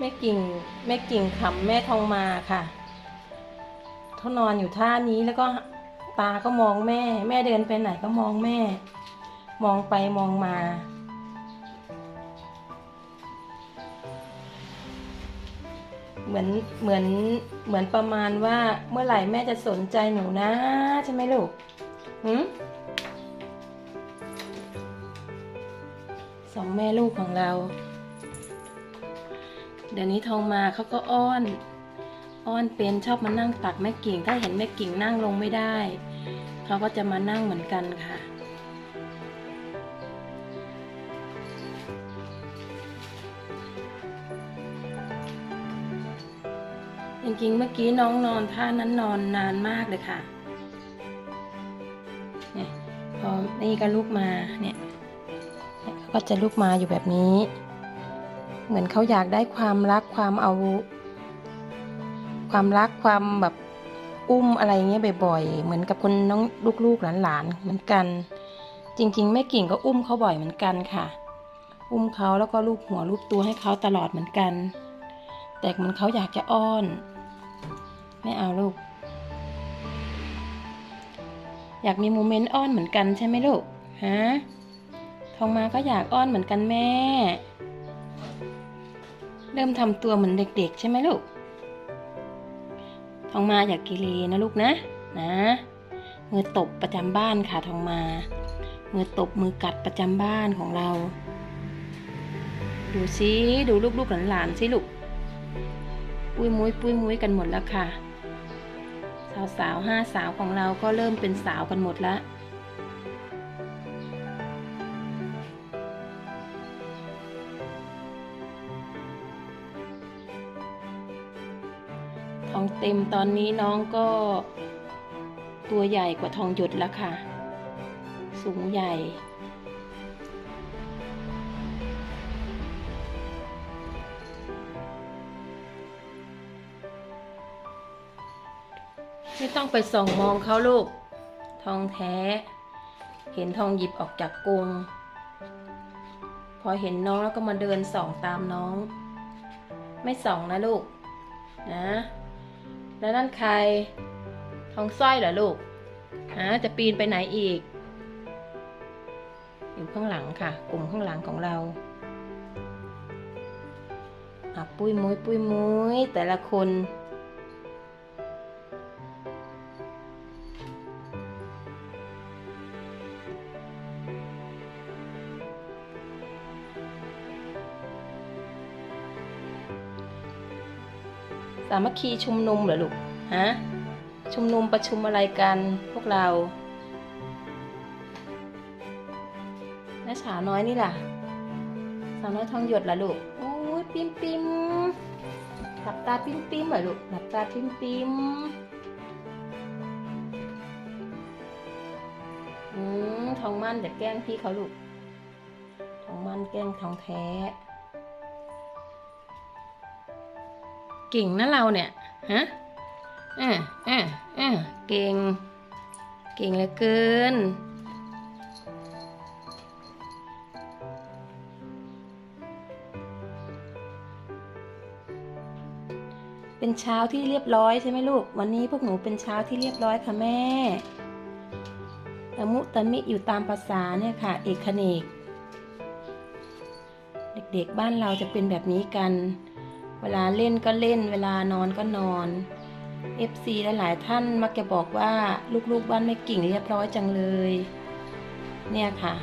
แม่กิ่งแม่กิ่งขำแม่ทองมาค่ะเขานอนอยู่ท่านี้แล้วก็ตาก็มองแม่ แม่เดินไปไหนก็มองแม่ มองไปมองมาเหมือนเหมือนเหมือนประมาณว่าเมื่อไหร่แม่จะสนใจหนูนะ ใช่ไหมลูกหืมสองแม่ลูกของเรา เดี๋ยวนี้ทองมาเขาก็อ้อน อ้อนเป็นชอบมานั่งตักแม่กิ่ง ถ้าเห็นแม่กิ่งนั่งลงไม่ได้ เขาก็จะมานั่งเหมือนกันค่ะ จริงๆ เมื่อกี้น้องนอนท่านั้นนอนนานมากเลยค่ะเนี่ยพอนี่ก็ลุกมาเนี่ยเนี่ยเขาก็จะลุกมาอยู่แบบนี้ เหมือนเขาอยากได้ความรักความเอา ความรักความแบบอุ้มอะไรเงี้ยบ่อยๆ เหมือนกับคนน้องลูกๆหลานๆเหมือนกัน จริงๆแม่กิ่งก็อุ้มเขาบ่อยเหมือนกันค่ะ อุ้มเขาแล้วก็ลูบหัวลูบตัวให้เขาตลอดเหมือนกัน แต่เหมือนเขาอยากจะอ้อน ไม่เอาลูก อยากมีโมเมนต์อ้อนเหมือนกันใช่ไหมลูกฮะทองมาก็อยากอ้อนเหมือนกันแม่ เริ่มทำตัวเหมือนเด็ก ๆ ใช่ไหมลูกทองมาอยากกิเลนะลูกนะ นะ มือตบประจำบ้านค่ะทองมา มือตบมือกัดประจำบ้านของเรา ดูซิดูลูกๆหลานๆสิลูกปุ้ยมุ้ยปุ้ยมุ้ยกันหมดแล้วค่ะ สาวสาวๆห้าสาวของเราก็เริ่มเป็นสาวกันหมดแล้ว องเต็มตอนนี้น้องก็ ตัวใหญ่กว่าทองหยดแล้วค่ะ สูงใหญ่ ไม่ต้องไปส่องมองเขาลูก ทองแท้ เห็นทองหยิบออกจากกรงพอเห็นน้องแล้วก็มาเดินส่องตามน้อง ไม่ส่องนะลูก นะ แล้วนั่นใคร ทองสร้อยเหรอลูกฮะจะปีนไปไหนอีก อยู่ข้างหลังค่ะ กลุ่มข้างหลังของเราอะปุ้ยมุ้ยปุ้ยมุ้ยแต่ละคน สามัคคีชุมนุมเหรอลูกฮะชุมนุมประชุมอะไรกันพวกเราและสาวน้อยนี่ล่ะ สาวน้อยทองหยดล่ะลูกโอ้ยปิมปิมหลับตาปิมปิมเหรอลูกหลับตาปิมปิมอืมทองมั่นจะแกล้งพี่เขาลูกทองมั่นแกล้งทองแท้ เก่งนะเราเนี่ยฮะเอ่าอ่าอ่าเก่ง เก่งเหลือเกินเป็นเช้าที่เรียบร้อยใช่ไหมลูก วันนี้พวกหนูเป็นเช้าที่เรียบร้อยค่ะแม่ตะมุตะมิอยู่ตามภาษาเนี่ยค่ะ เอกเนก เด็กๆบ้านเราจะเป็นแบบนี้กัน เวลาเล่นก็เล่น เวลานอนก็นอน FC หลายๆท่านมักจะบอกว่าลูกๆบ้านไม่กิ่งเรียบร้อยจังเลย เนี่ยค่ะ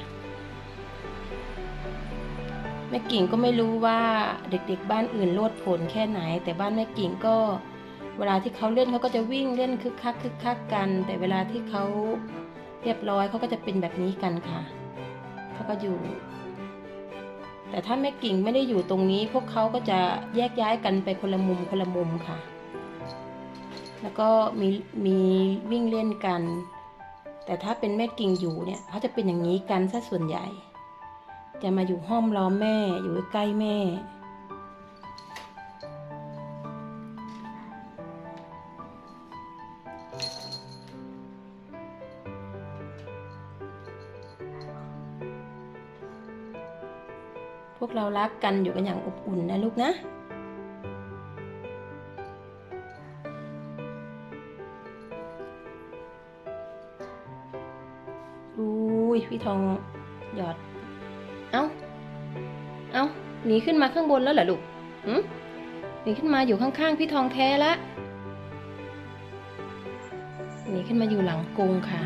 แม่กิ่งก็ไม่รู้ว่าเด็กๆ บ้านอื่นโลดโผนแค่ไหน แต่บ้านแม่กิ่งก็เวลาที่เขาเล่นเขาก็จะวิ่งเล่นคึกคักคึกคักกัน แต่เวลาที่เขาเรียบร้อยเขาก็จะเป็นแบบนี้กันค่ะเขาก็อยู่ แต่ถ้าแม่กิ่งไม่ได้อยู่ตรงนี้ พวกเขาก็จะแยกย้ายกันไปคนละมุมคนละมุมค่ะ แล้วก็มีมีวิ่งเล่นกัน แต่ถ้าเป็นแม่กิ่งอยู่เนี่ยเขาจะเป็นอย่างนี้กันซะส่วนใหญ่ จะมาอยู่ห้อมล้อมแม่อยู่ใกล้แม่ พวกเรารักกันอยู่กันอย่างอบอุ่นนะลูกนะอุ้ยพี่ทองหยอด เอา้า เอา้าหนีขึ้นมาข้างบนแล้วเหรอลูกหืมหนีขึ้นมาอยู่ข้างๆพี่ทองแท้ละหนีขึ้นมาอยู่หลังกรงค่ะ